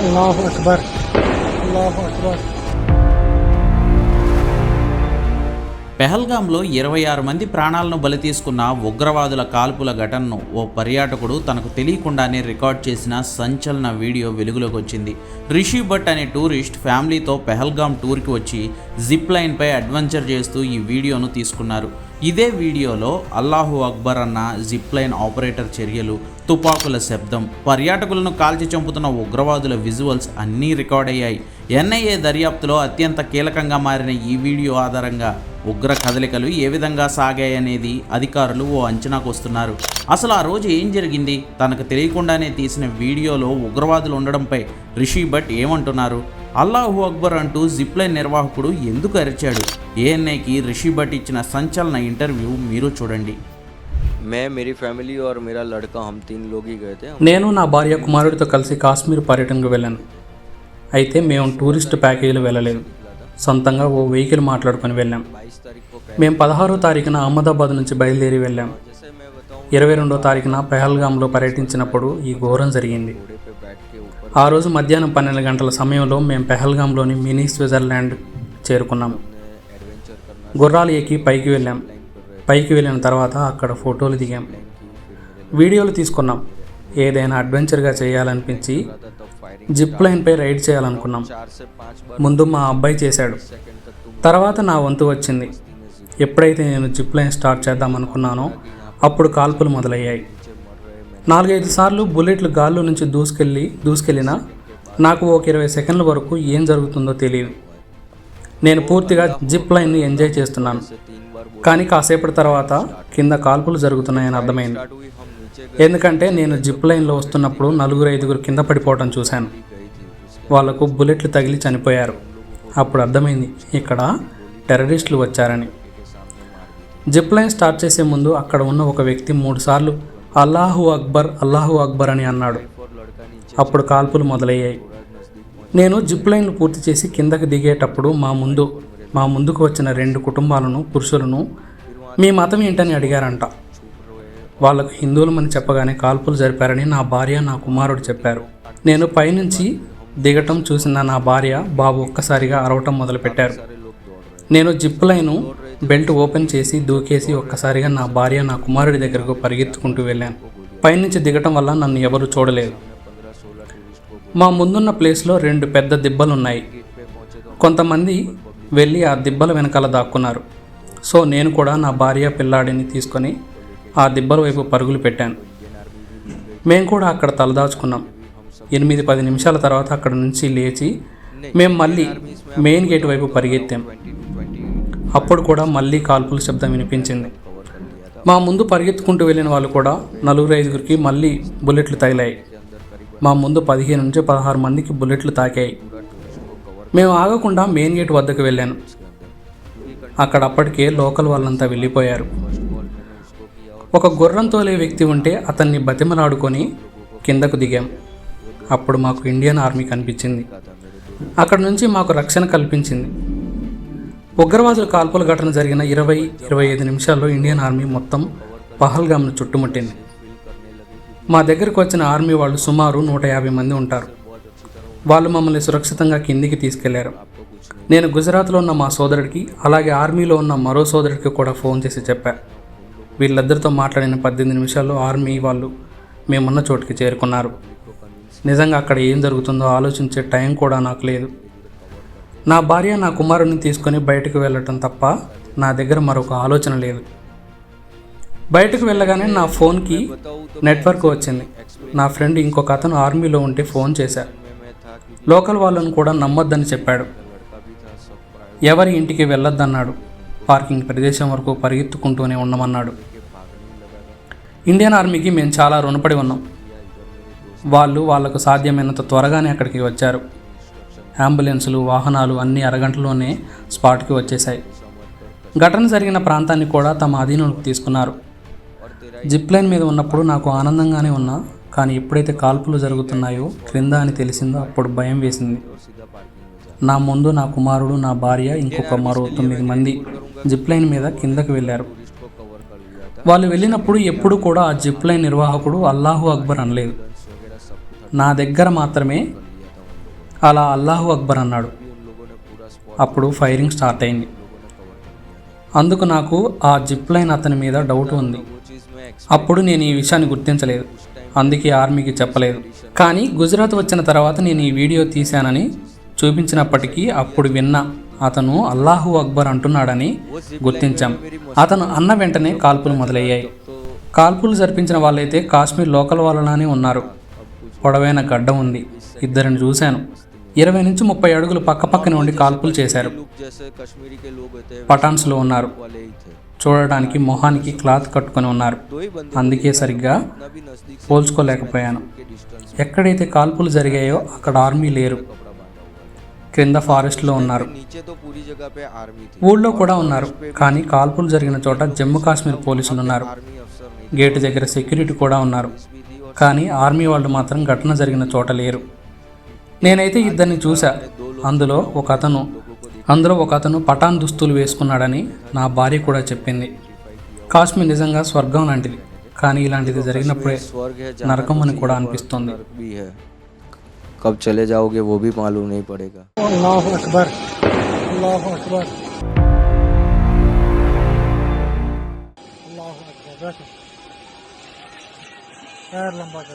الله اكبر الله اكبر పెహల్గాంలో ఇరవై ఆరు మంది ప్రాణాలను బలి తీసుకున్న ఉగ్రవాదుల కాల్పుల ఘటనను ఓ పర్యాటకుడు తనకు తెలియకుండానే రికార్డ్ చేసిన సంచలన వీడియో వెలుగులోకి వచ్చింది. రిషి భట్ అనే టూరిస్ట్ ఫ్యామిలీతో పెహల్గాం టూర్కి వచ్చి జిప్ లైన్పై అడ్వెంచర్ చేస్తూ ఈ వీడియోను తీసుకున్నారు. ఇదే వీడియోలో అల్లాహు అక్బర్ అన్న జిప్ లైన్ ఆపరేటర్ చర్యలు తుపాకుల శబ్దం. పర్యాటకులను కాల్చి చంపుతున్న ఉగ్రవాదుల విజువల్స్ అన్నీ రికార్డ్ అయ్యాయి. ఎన్ఐఏ దర్యాప్తులో అత్యంత కీలకంగా మారిన ఈ వీడియో ఆధారంగా ఉగ్ర కదలికలు ఏ విధంగా సాగాయనేది అధికారులు ఓ అంచనాకు వస్తున్నారు. అసలు ఆ రోజు ఏం జరిగింది? తనకు తెలియకుండానే తీసిన వీడియోలో ఉగ్రవాదులు ఉండడంపై రిషి భట్ ఏమంటున్నారు? అల్లాహు అక్బర్ అంటూ జిప్లైన్ నిర్వాహకుడు ఎందుకు అరిచాడు? ఏఎన్ఐకి రిషి భట్ ఇచ్చిన సంచలన ఇంటర్వ్యూ మీరు చూడండి. నేను నా భార్య కుమారుడితో కలిసి కాశ్మీర్ పర్యటనకు వెళ్ళాను. అయితే మేము టూరిస్ట్ ప్యాకేజీలు వెళ్ళలేదు. సొంతంగా ఓ వెహికల్ మాట్లాడుకొని వెళ్ళాం. మేము పదహారో తారీఖున అహ్మదాబాద్ నుంచి బయలుదేరి వెళ్ళాం. ఇరవై రెండో తారీఖున పెహల్గామ్లో పర్యటించినప్పుడు ఈ ఘోరం జరిగింది. ఆ రోజు మధ్యాహ్నం పన్నెండు గంటల సమయంలో మేము పెహల్గామ్లోని మినీ స్విట్జర్లాండ్ చేరుకున్నాము. గుర్రాలు ఎక్కి పైకి వెళ్ళాం. పైకి వెళ్ళిన తర్వాత అక్కడ ఫోటోలు దిగాం. వీడియోలు తీసుకున్నాం. ఏదైనా అడ్వెంచర్గా చేయాలనిపించి జిప్ లైన్పై రైడ్ చేయాలనుకున్నాం. ముందు మా అబ్బాయి చేశాడు. తర్వాత నా వంతు వచ్చింది. ఎప్పుడైతే నేను జిప్ లైన్ స్టార్ట్ చేద్దామనుకున్నానో అప్పుడు కాల్పులు మొదలయ్యాయి. నాలుగైదు సార్లు బుల్లెట్లు గాల్లో నుంచి దూసుకెళ్ళి దూసుకెళ్ళినా నాకు ఒక ఇరవై సెకండ్ల వరకు ఏం జరుగుతుందో తెలియదు. నేను పూర్తిగా జిప్ లైన్ని ఎంజాయ్ చేస్తున్నాను. కానీ కాసేపటి తర్వాత కింద కాల్పులు జరుగుతున్నాయని అర్థమైంది. ఎందుకంటే నేను జిప్ లైన్లో వస్తున్నప్పుడు నలుగురు ఐదుగురు కింద పడిపోవటం చూశాను. వాళ్ళకు బుల్లెట్లు తగిలి చనిపోయారు. అప్పుడు అర్థమైంది ఇక్కడ టెర్రరిస్టులు వచ్చారని. జిప్ లైన్ స్టార్ట్ చేసే ముందు అక్కడ ఉన్న ఒక వ్యక్తి మూడుసార్లు అల్లాహు అక్బర్ అల్లాహు అక్బర్ అని అన్నాడు. అప్పుడు కాల్పులు మొదలయ్యాయి. నేను జిప్ లైన్లు పూర్తి చేసి కిందకి దిగేటప్పుడు మా ముందు మా ముందుకు వచ్చిన రెండు కుటుంబాలను పురుషులను మీ మతం ఏంటని అడిగారంట. వాళ్ళకు హిందువులమని చెప్పగానే కాల్పులు జరిపారని నా భార్య నా కుమారుడు చెప్పారు. నేను పైనుంచి దిగటం చూసిన నా భార్య బాబు ఒక్కసారిగా అరవటం మొదలుపెట్టారు. నేను జిప్ లైను బెల్ట్ ఓపెన్ చేసి దూకేసి ఒక్కసారిగా నా భార్య నా కుమారుడి దగ్గరకు పరిగెత్తుకుంటూ వెళ్ళాను. పైనుంచి దిగటం వల్ల నన్ను ఎవరు చూడలేదు. మా ముందున్న ప్లేస్లో రెండు పెద్ద దిబ్బలు ఉన్నాయి కొంతమంది వెళ్ళి ఆ దిబ్బల వెనకాల దాక్కున్నారు. సో నేను కూడా నా భార్య పిల్లాడిని తీసుకొని ఆ దిబ్బల వైపు పరుగులు పెట్టాను. మేము కూడా అక్కడ తలదాచుకున్నాం. ఎనిమిది పది నిమిషాల తర్వాత అక్కడ నుంచి లేచి మేము మళ్ళీ మెయిన్ గేట్ వైపు పరిగెత్తాం. అప్పుడు కూడా మళ్ళీ కాల్పుల శబ్దం వినిపించింది. మా ముందు పరిగెత్తుకుంటూ వెళ్ళిన వాళ్ళు కూడా నలుగురు ఐదుగురికి మళ్ళీ బుల్లెట్లు తగిలాయి. మా ముందు పదిహేను నుంచి పదహారు మందికి బుల్లెట్లు తాకాయి. మేము ఆగకుండా మెయిన్ గేట్ వద్దకు వెళ్ళాను. అక్కడ అప్పటికే లోకల్ వాళ్ళంతా వెళ్ళిపోయారు. ఒక గుర్రం తోలే వ్యక్తి ఉంటే అతన్ని బతిమలాడుకొని కిందకు దిగాం. అప్పుడు మాకు ఇండియన్ ఆర్మీ కనిపించింది. అక్కడ నుంచి మాకు రక్షణ కల్పించింది. ఉగ్రవాదుల కాల్పుల ఘటన జరిగిన ఇరవై ఇరవై ఐదు నిమిషాల్లో ఇండియన్ ఆర్మీ మొత్తం పహల్గామ్ను చుట్టుముట్టింది. మా దగ్గరకు వచ్చిన ఆర్మీ వాళ్ళు సుమారు నూట యాభై మంది ఉంటారు. వాళ్ళు మమ్మల్ని సురక్షితంగా కిందికి తీసుకెళ్ళారు. నేను గుజరాత్లో ఉన్న మా సోదరుడికి అలాగే ఆర్మీలో ఉన్న మరో సోదరుడికి కూడా ఫోన్ చేసి చెప్పా. వీళ్ళిద్దరితో మాట్లాడిన పద్దెనిమిది నిమిషాల్లో ఆర్మీ వాళ్ళు మేమున్న చోటుకి చేరుకున్నారు. నిజంగా అక్కడ ఏం జరుగుతుందో ఆలోచించే టైం కూడా నాకు లేదు. నా భార్య నా కుమారుడిని తీసుకొని బయటకు వెళ్ళటం తప్ప నా దగ్గర మరొక ఆలోచన లేదు. బయటకు వెళ్ళగానే నా ఫోన్కి నెట్వర్క్ వచ్చింది. నా ఫ్రెండ్ ఇంకొక అతను ఆర్మీలో ఉంటే ఫోన్ చేశారు లోకల్ వాళ్ళను కూడా నమ్మొద్దని చెప్పాడు. ఎవరి ఇంటికి వెళ్ళొద్దన్నాడు. పార్కింగ్ ప్రదేశం వరకు పరిగెత్తుకుంటూనే ఉండమన్నాడు. ఇండియన్ ఆర్మీకి మేము చాలా రుణపడి ఉన్నాం. వాళ్ళు వాళ్ళకు సాధ్యమైనంత త్వరగానే అక్కడికి వచ్చారు. అంబులెన్సులు వాహనాలు అన్ని అరగంటలోనే స్పాట్కి వచ్చేశాయి. ఘటన జరిగిన ప్రాంతాన్ని కూడా తమ అధీనంలోకి తీసుకున్నారు. జిప్ లైన్ మీద ఉన్నప్పుడు నాకు ఆనందంగానే ఉన్నా కానీ ఎప్పుడైతే కాల్పులు జరుగుతున్నాయో క్రింద అని తెలిసిందో అప్పుడు భయం వేసింది. నా ముందు నా కుమారుడు నా భార్య ఇంకొక మరో తొమ్మిది మంది జిప్ లైన్ మీద కిందకు వెళ్ళారు. వాళ్ళు వెళ్ళినప్పుడు ఎప్పుడు కూడా ఆ జిప్ లైన్ నిర్వాహకుడు అల్లాహు అక్బర్ అనలేదు. నా దగ్గర మాత్రమే అలా అల్లాహు అక్బర్ అన్నాడు. అప్పుడు ఫైరింగ్ స్టార్ట్ అయింది. అందుకు నాకు ఆ జిప్ లైన్ అతని మీద డౌట్ ఉంది. అప్పుడు నేను ఈ విషయాన్ని గుర్తించలేదు. అందుకే ఆర్మీకి చెప్పలేదు. కానీ గుజరాత్ వచ్చిన తర్వాత నేను ఈ వీడియో తీశానని చూపించినప్పటికీ అప్పుడు విన్న అతను అల్లాహు అక్బర్ అంటున్నాడని గుర్తించాం. అతను అన్న వెంటనే కాల్పులు మొదలయ్యాయి. కాల్పులు జరిపించిన వాళ్ళైతే కాశ్మీర్ లోకల్ వాళ్ళలానే ఉన్నారు. పొడవైన గడ్డ ఉంది. ఇద్దరిని చూశాను. ఇరవై నుంచి ముప్పై అడుగులు పక్కపక్కన ఉండి కాల్పులు చేశారు. పటాన్స్లో ఉన్నారు. చూడడానికి మొహానికి క్లాత్ కట్టుకొని ఉన్నారు. అందుకే సరిగ్గా పోల్చుకోలేకపోయాను. ఎక్కడైతే కాల్పులు జరిగాయో అక్కడ ఆర్మీ లేరు. క్రింద ఫారెస్ట్లో ఉన్నారు. ఊళ్ళో కూడా ఉన్నారు. కానీ కాల్పులు జరిగిన చోట జమ్మూ కాశ్మీర్ పోలీసులు ఉన్నారు. గేటు దగ్గర సెక్యూరిటీ కూడా ఉన్నారు. కానీ ఆర్మీ వాళ్ళు మాత్రం ఘటన జరిగిన చోట లేరు. నేనైతే ఇద్దరిని చూశా. అందులో ఒక అతను అందులో ఒక అతను పఠాన్ దుస్తులు వేసుకున్నాడని నా భార్య కూడా చెప్పింది. కాశ్మీర్ నిజంగా స్వర్గం లాంటిది కానీ ఇలాంటిది జరిగినప్పుడే నరకం అని కూడా అనిపిస్తుంది. కబ్ చలే జాఓగే వో భీ పడేగా. అక్బర్ అక్బర్. అక్బర్